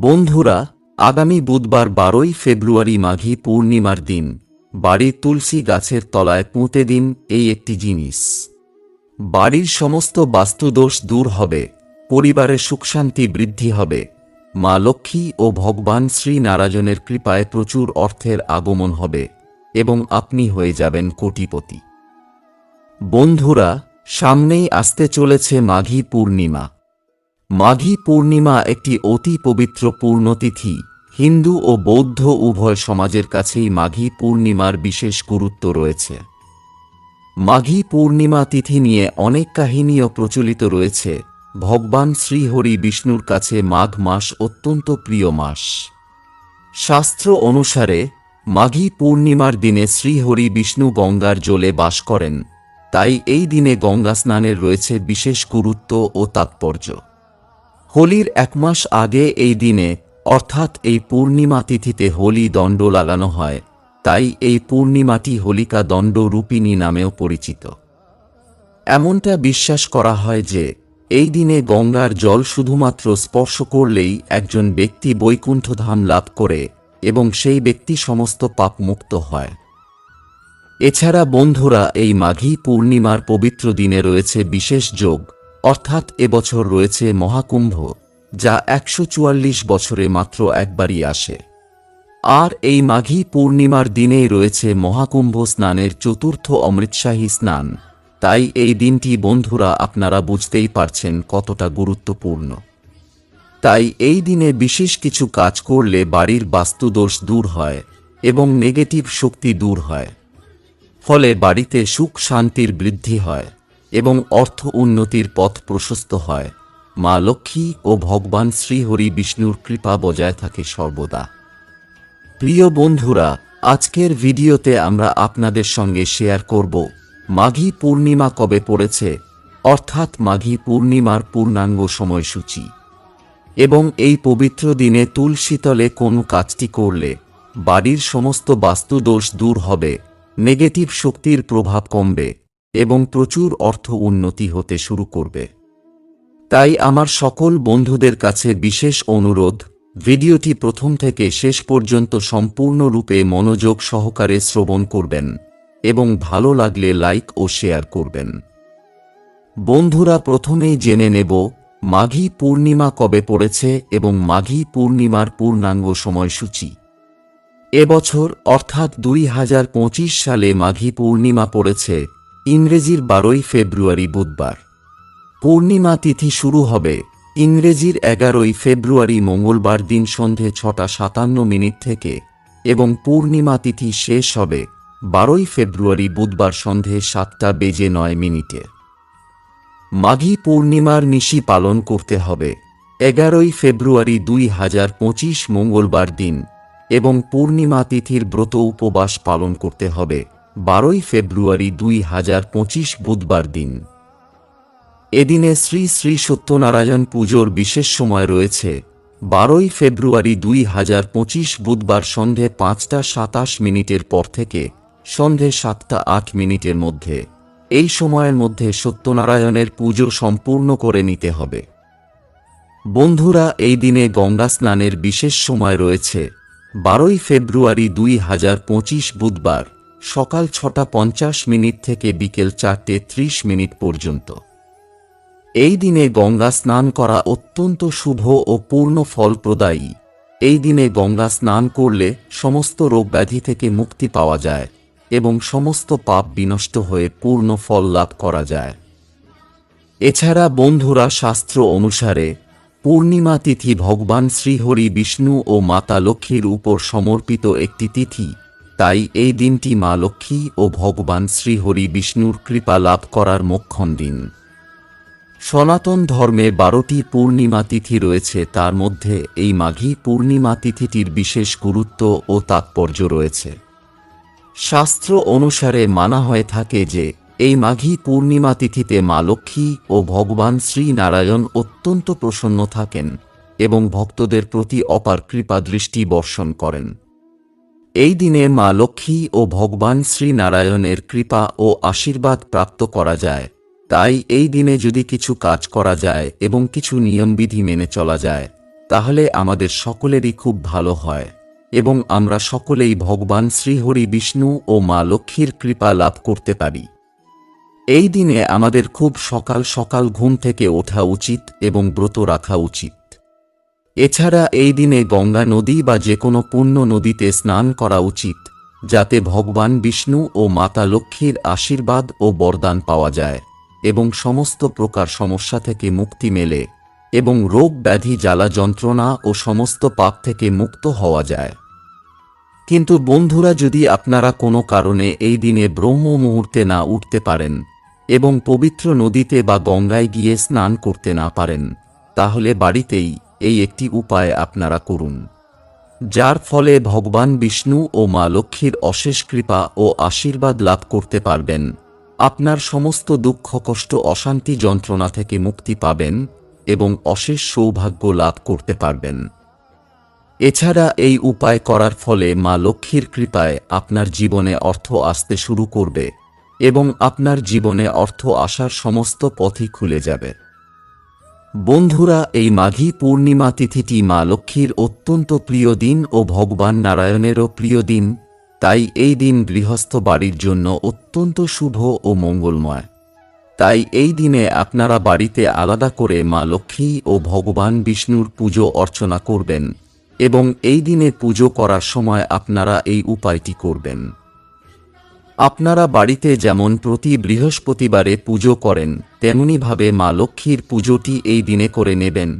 বন্ধুরা, আগামী বুধবার বারোই ফেব্রুয়ারি মাঘী পূর্ণিমার দিন। বাড়ির তুলসী গাছের তলায় পুঁতে দিন এই একটি জিনিস। বাড়ির সমস্ত বাস্তুদোষ দূর হবে, পরিবারের সুখশান্তি বৃদ্ধি হবে। মা লক্ষ্মী ও ভগবান শ্রী নারায়ণের কৃপায় প্রচুর অর্থের আগমন হবে এবং আপনি হয়ে যাবেন কোটিপতি। বন্ধুরা, সামনেই আসতে চলেছে মাঘী পূর্ণিমা। মাঘী পূর্ণিমা একটি অতি পবিত্র পূর্ণতিথি হিন্দু ও বৌদ্ধ উভয় সমাজের কাছেই মাঘী পূর্ণিমার বিশেষ গুরুত্ব রয়েছে। মাঘী পূর্ণিমা তিথি নিয়ে অনেক কাহিনীও প্রচলিত রয়েছে। ভগবান শ্রীহরি বিষ্ণুর কাছে মাঘ মাস অত্যন্ত প্রিয় মাস। শাস্ত্র অনুসারে, মাঘী পূর্ণিমার দিনে শ্রীহরি বিষ্ণু গঙ্গার জলে বাস করেন। তাই এই দিনে গঙ্গা স্নানের রয়েছে বিশেষ গুরুত্ব ও তাৎপর্য। হোলির এক মাস আগে এই দিনে, অর্থাৎ এই পূর্ণিমা তিথিতে হোলি দণ্ড লাগানো হয়, তাই এই পূর্ণিমাটি হোলিকা দণ্ড রূপিণী নামেও পরিচিত। এমনটা বিশ্বাস করা হয় যে, এই দিনে গঙ্গার জল শুধুমাত্র স্পর্শ করলেই একজন ব্যক্তি বৈকুণ্ঠ ধাম লাভ করে এবং সেই ব্যক্তি সমস্ত পাপ মুক্ত হয়। এছাড়া বন্ধুরা, এই মাঘী পূর্ণিমার পবিত্র দিনে রয়েছে বিশেষ যোগ অর্থাৎ এবছর রয়েছে মহাকুম্ভ, যা একশো চুয়াল্লিশ বছরে মাত্র একবারই আসে। আর এই মাঘী পূর্ণিমার দিনেই রয়েছে মহাকুম্ভ স্নানের চতুর্থ অমৃতশাহী স্নান। তাই এই দিনটি বন্ধুরা আপনারা বুঝতেই পারছেন কতটা গুরুত্বপূর্ণ। তাই এই দিনে বিশেষ কিছু কাজ করলে বাড়ির বাস্তুদোষ দূর হয় এবং নেগেটিভ শক্তি দূর হয়। ফলে বাড়িতে সুখ শান্তির বৃদ্ধি হয়। এবং অর্থ উন্নতির পথ প্রশস্ত হয়। মা লক্ষ্মী ও ভগবান শ্রীহরি বিষ্ণুর কৃপা বজায় থাকে সর্বদা। প্রিয় বন্ধুরা, আজকের ভিডিওতে আমরা আপনাদের সঙ্গে শেয়ার করব, মাঘী পূর্ণিমা কবে পড়েছে, অর্থাৎ মাঘী পূর্ণিমার পূর্ণাঙ্গ সময়সূচি। এবং এই পবিত্র দিনে তুলসীতলে কোনো কাজটি করলে বাড়ির সমস্ত বাস্তুদোষ দূর হবে, নেগেটিভ শক্তির প্রভাব কমবে এবং প্রচুর অর্থ উন্নতি হতে শুরু করবে। তাই আমার সকল বন্ধুদের কাছে বিশেষ অনুরোধ, ভিডিওটি প্রথম থেকে শেষ পর্যন্ত সম্পূর্ণরূপে মনোযোগ সহকারে শ্রবণ করবেন এবং ভালো লাগলে লাইক ও শেয়ার করবেন। বন্ধুরা, প্রথমেই জেনে নেব, মাঘী পূর্ণিমা কবে পড়েছে এবং মাঘী পূর্ণিমার পূর্ণাঙ্গ সময়সূচি। এবছর অর্থাৎ দুই হাজার পঁচিশ সালে মাঘী পূর্ণিমা পড়েছে। ইংরেজির বারোই ফেব্রুয়ারি বুধবার। পূর্ণিমা তিথি শুরু হবে ইংরেজির এগারোই ফেব্রুয়ারি মঙ্গলবার দিন সন্ধে ছটা সাতান্ন মিনিট থেকে এবং পূর্ণিমা তিথি শেষ হবে বারোই ফেব্রুয়ারি বুধবার সন্ধে সাতটা বেজে নয় মিনিটে। মাঘী পূর্ণিমার নিশি পালন করতে হবে এগারোই ফেব্রুয়ারি দুই হাজার পঁচিশ মঙ্গলবার দিন এবং পূর্ণিমা তিথির ব্রত উপবাস পালন করতে হবে বারোই ফেব্রুয়ারি দুই হাজার পঁচিশ বুধবার দিন। এদিনে শ্রী শ্রী সত্যনারায়ণ পুজোর বিশেষ সময় রয়েছে। বারোই ফেব্রুয়ারি দুই হাজার পঁচিশ বুধবার সন্ধে পাঁচটা সাতাশ মিনিটের পর থেকে সন্ধে সাতটা আট মিনিটের মধ্যে। এই সময়ের মধ্যে সত্যনারায়ণের পুজো সম্পূর্ণ করে নিতে হবে। বন্ধুরা, এই দিনে গঙ্গা স্নানের বিশেষ সময় রয়েছে। বারোই ফেব্রুয়ারি দুই হাজার পঁচিশ বুধবার। সকাল ছটা পঞ্চাশ মিনিট থেকে বিকেল চারটে ত্রিশ মিনিট পর্যন্ত। এই দিনে গঙ্গা স্নান করা অত্যন্ত শুভ ও পূর্ণ ফলপ্রদায়ী। এই দিনে গঙ্গা স্নান করলে সমস্ত রোগ ব্যাধি থেকে মুক্তি পাওয়া যায় এবং সমস্ত পাপ বিনষ্ট হয়ে পূর্ণ ফল লাভ করা যায়। এছাড়া বন্ধুরা শাস্ত্র অনুসারে, পূর্ণিমা তিথি ভগবান শ্রীহরি বিষ্ণু ও মাতা লক্ষ্মীর উপর সমর্পিত একটি তিথি। তাই এই দিনটি মা লক্ষ্মী ও ভগবান শ্রীহরি বিষ্ণুর কৃপা লাভ করার মোক্ষণ দিন। সনাতন ধর্মে বারোটি পূর্ণিমা তিথি রয়েছে, তার মধ্যে এই মাঘী পূর্ণিমা তিথিটির বিশেষ গুরুত্ব ও তাৎপর্য রয়েছে। শাস্ত্র অনুসারে মানা হয়ে থাকে যে, এই মাঘী পূর্ণিমা তিথিতে মা লক্ষ্মী ও ভগবান শ্রী নারায়ণ অত্যন্ত প্রসন্ন থাকেন এবং ভক্তদের প্রতি অপার কৃপা দৃষ্টি বর্ষণ করেন। এই দিনে মা লক্ষ্মী ও ভগবান শ্রীনারায়ণের কৃপা ও আশীর্বাদ প্রাপ্ত করা যায়। তাই এই দিনে যদি কিছু কাজ করা যায় এবং কিছু নিয়মবিধি মেনে চলা যায়, তাহলে আমাদের সকলেরই খুব ভালো হয় এবং আমরা সকলেই ভগবান শ্রীহরি বিষ্ণু ও মা লক্ষ্মীর কৃপা লাভ করতে পারি। এই দিনে আমাদের খুব সকাল সকাল ঘুম থেকে ওঠা উচিত এবং ব্রত রাখা উচিত। এছাড়া এই দিনে গঙ্গা নদী বা যে কোনো পূর্ণ নদীতে স্নান করা উচিত, যাতে ভগবান বিষ্ণু ও মাতা লক্ষ্মীর আশীর্বাদ ও বরদান পাওয়া যায় এবং সমস্ত প্রকার সমস্যা থেকে মুক্তি মেলে এবং রোগ ব্যাধি জ্বালা যন্ত্রণা ও সমস্ত পাপ থেকে মুক্ত হওয়া যায়। কিন্তু বন্ধুরা, যদি আপনারা কোনো কারণে এই দিনে ব্রহ্ম মুহূর্তে না উঠতে পারেন এবং পবিত্র নদীতে বা গঙ্গায় গিয়ে স্নান করতে না পারেন, তাহলে বাড়িতেই এই একটি উপায় আপনারা করুন। যার ফলে ভগবান বিষ্ণু ও মা লক্ষ্মীর অশেষ কৃপা ও আশীর্বাদ লাভ করতে পারবেন। আপনার সমস্ত দুঃখ, কষ্ট, অশান্তি যন্ত্রণা থেকে মুক্তি পাবেন এবং অশেষ সৌভাগ্য লাভ করতে পারবেন। এছাড়া এই উপায় করার ফলে মা লক্ষ্মীর কৃপায় আপনার জীবনে অর্থ আসতে শুরু করবে এবং আপনার জীবনে অর্থ আসার সমস্ত পথই খুলে যাবে। বন্ধুরা, এই মাঘী পূর্ণিমা তিথিটি মা লক্ষ্মীর অত্যন্ত প্রিয় দিন ও ভগবান নারায়ণেরও প্রিয় দিন। তাই এই দিন গৃহস্থ বাড়ির জন্য অত্যন্ত শুভ ও মঙ্গলময়। তাই এই দিনে আপনারা বাড়িতে আলাদা করে মা লক্ষ্মী ও ভগবান বিষ্ণুর পুজো অর্চনা করবেন এবং এই দিনে পুজো করার সময় আপনারা এই উপায়টি করবেন। আপনারা বাড়িতে যেমন প্রতি বৃহস্পতিবারে পুজো করেন, তেমনিভাবে মা লক্ষ্মীর পুজোটি এই দিনে করে নেবেন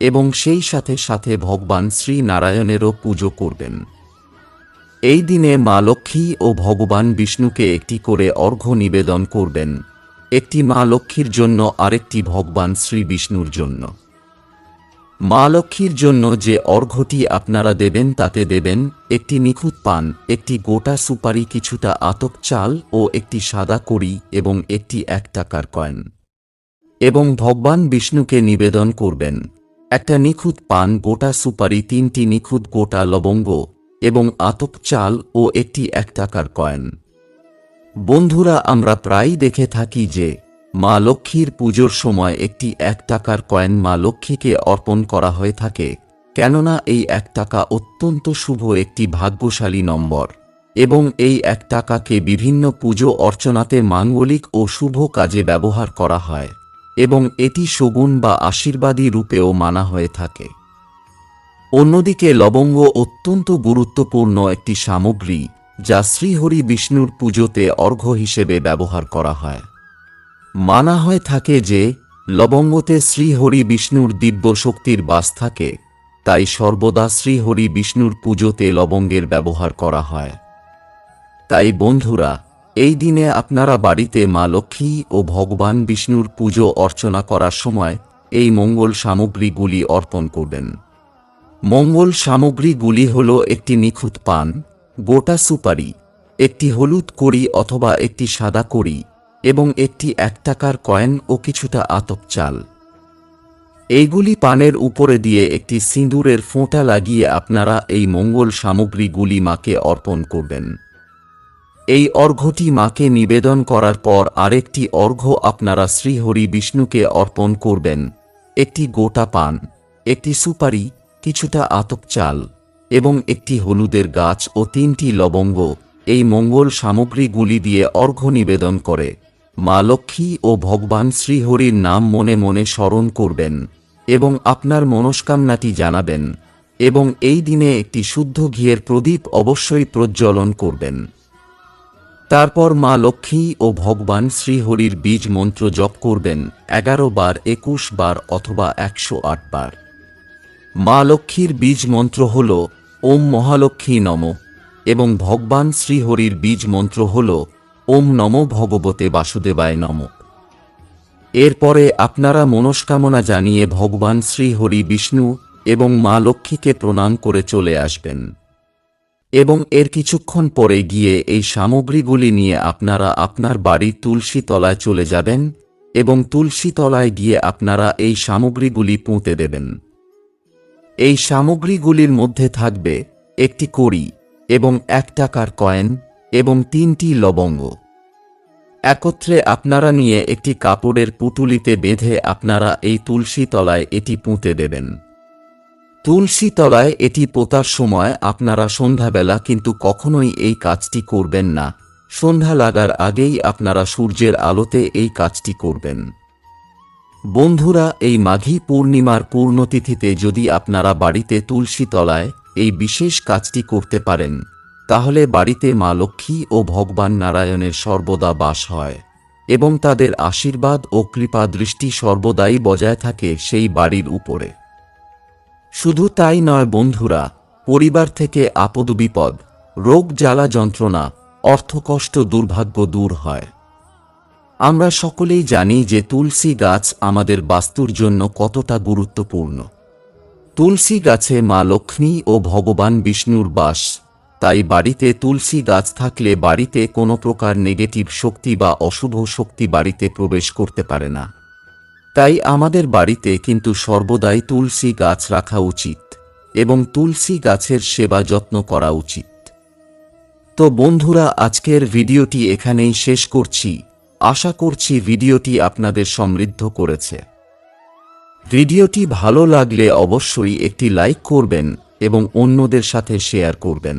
এবং সেই সাথে সাথে ভগবান শ্রী নারায়ণেরও পুজো করবেন। এই দিনে মা লক্ষ্মী ও ভগবান বিষ্ণুকে একটি করে অর্ঘ্য নিবেদন করবেন। একটি মা লক্ষ্মীর জন্য আরেকটি ভগবান শ্রী বিষ্ণুর জন্য। মা লক্ষ্মীর জন্য যে অর্ঘ্যটি আপনারা দেবেন, তাতে দেবেন একটি নিখুঁত পান, একটি গোটা সুপারি, কিছুটা আতপ চাল ও একটি সাদা কড়ি এবং একটি এক টাকার কয়েন। এবং ভগবান বিষ্ণুকে নিবেদন করবেন, একটা নিখুঁত পান, গোটা সুপারি, তিনটি নিখুঁত গোটা লবঙ্গ এবং আতপ চাল ও একটি এক টাকার কয়েন। বন্ধুরা, আমরা প্রায়ই দেখে থাকি যে মা লক্ষ্মীর পুজোর সময় একটি এক টাকার কয়েন মা লক্ষ্মীকে অর্পণ করা হয়ে থাকে, কেননা এই এক টাকা অত্যন্ত শুভ একটি ভাগ্যশালী নম্বর। এবং এই এক টাকাকে বিভিন্ন পুজো অর্চনাতে মাঙ্গলিক ও শুভ কাজে ব্যবহার করা হয়, এবং এটি শগুন বা আশীর্বাদী রূপেও মানা হয়ে থাকে। অন্যদিকে লবঙ্গ অত্যন্ত গুরুত্বপূর্ণ একটি সামগ্রী, যা শ্রীহরি বিষ্ণুর পুজোতে অর্ঘ্য হিসেবে ব্যবহার করা হয়। মানা হয়ে থাকে যে, লবঙ্গতে শ্রীহরি বিষ্ণুর দিব্য শক্তির বাস থাকে, তাই সর্বদা শ্রীহরি বিষ্ণুর পুজোতে লবঙ্গের ব্যবহার করা হয়। তাই বন্ধুরা, এই দিনে আপনারা বাড়িতে মা লক্ষ্মী ও ভগবান বিষ্ণুর পুজো অর্চনা করার সময় এই মঙ্গল সামগ্রীগুলি অর্পণ করবেন। মঙ্গল সামগ্রীগুলি হল একটি নিখুঁত পান, গোটা সুপারি, একটি হলুদ কড়ি অথবা একটি সাদা কড়ি এবং একটি এক টাকার কয়েন ও কিছুটা আতপ চাল। এইগুলি পানের উপরে দিয়ে একটি সিঁদুরের ফোঁটা লাগিয়ে আপনারা এই মঙ্গল সামগ্রীগুলি মাকে অর্পণ করবেন। এই অর্ঘ্যটি মাকে নিবেদন করার পর আরেকটি অর্ঘ্য আপনারা শ্রীহরি বিষ্ণুকে অর্পণ করবেন। একটি গোটা পান, একটি সুপারি, কিছুটা আতপ চাল এবং একটি হলুদের গাছ ও তিনটি লবঙ্গ এই মঙ্গল সামগ্রীগুলি দিয়ে অর্ঘ্য নিবেদন করে। মা লক্ষ্মী ও ভগবান শ্রীহরির নাম মনে মনে স্মরণ করবেন এবং আপনার মনস্কামনাটি জানাবেন এবং এই দিনে একটি শুদ্ধ ঘিয়ের প্রদীপ অবশ্যই প্রজ্বলন করবেন। তারপর মা লক্ষ্মী ও ভগবান শ্রীহরির বীজ মন্ত্র জপ করবেন এগারো বার, একুশ বার অথবা একশো আট বার। মা লক্ষ্মীর বীজ মন্ত্র হল, ওম মহালক্ষ্মী নম এবং ভগবান শ্রীহরির বীজ মন্ত্র হল ওম নম ভগবতে বাসুদেবায় নম। এরপরে আপনারা মনস্কামনা জানিয়ে ভগবান শ্রীহরি বিষ্ণু এবং মা লক্ষ্মীকে প্রণাম করে চলে আসবেন। এবং এর কিছুক্ষণ পরে গিয়ে এই সামগ্রীগুলি নিয়ে আপনারা আপনার বাড়ির তুলসী তলায় চলে যাবেন এবং তুলসী তলায় গিয়ে আপনারা এই সামগ্রীগুলি পুঁতে দেবেন। এই সামগ্রীগুলির মধ্যে থাকবে একটি কড়ি এবং এক টাকার কয়েন এবং তিনটি লবঙ্গ। একত্রে আপনারা নিয়ে একটি কাপড়ের পুটুলিতে বেঁধে আপনারা এই তুলসী তলায় এটি পুঁতে দেবেন। তুলসী তলায় এটি পোতার সময় আপনারা সন্ধ্যাবেলা কিন্তু কখনোই এই কাজটি করবেন না। সন্ধ্যা লাগার আগেই আপনারা সূর্যের আলোতে এই কাজটি করবেন। বন্ধুরা, এই মাঘী পূর্ণিমার পূর্ণতিথিতে যদি আপনারা বাড়িতে তুলসী তলায় এই বিশেষ কাজটি করতে পারেন তাহলে বাড়িতে মা লক্ষ্মী ও ভগবান নারায়ণের সর্বদা বাস হয় এবং তাদের আশীর্বাদ ও কৃপা দৃষ্টি সর্বদাই বজায় থাকে সেই বাড়ির উপরে। শুধু তাই নয় বন্ধুরা, পরিবার থেকে আপদ বিপদ, রোগ জ্বালা যন্ত্রণা, অর্থকষ্ট দুর্ভাগ্য দূর হয়। আমরা সকলেই জানি যে তুলসী গাছ আমাদের বাস্তুর জন্য কতটা গুরুত্বপূর্ণ। তুলসী গাছে মা লক্ষ্মী ও ভগবান বিষ্ণুর বাস। তাই বাড়িতে তুলসী গাছ থাকলে বাড়িতে কোনো প্রকার নেগেটিভ শক্তি বা অশুভ শক্তি বাড়িতে প্রবেশ করতে পারে না। তাই আমাদের বাড়িতে কিন্তু সর্বদাই তুলসী গাছ রাখা উচিত এবং তুলসী গাছের সেবা যত্ন করা উচিত। তো বন্ধুরা, আজকের ভিডিওটি এখানেই শেষ করছি। আশা করছি ভিডিওটি আপনাদের সমৃদ্ধ করেছে। ভিডিওটি ভালো লাগলে অবশ্যই একটি লাইক করবেন এবং অন্যদের সাথে শেয়ার করবেন।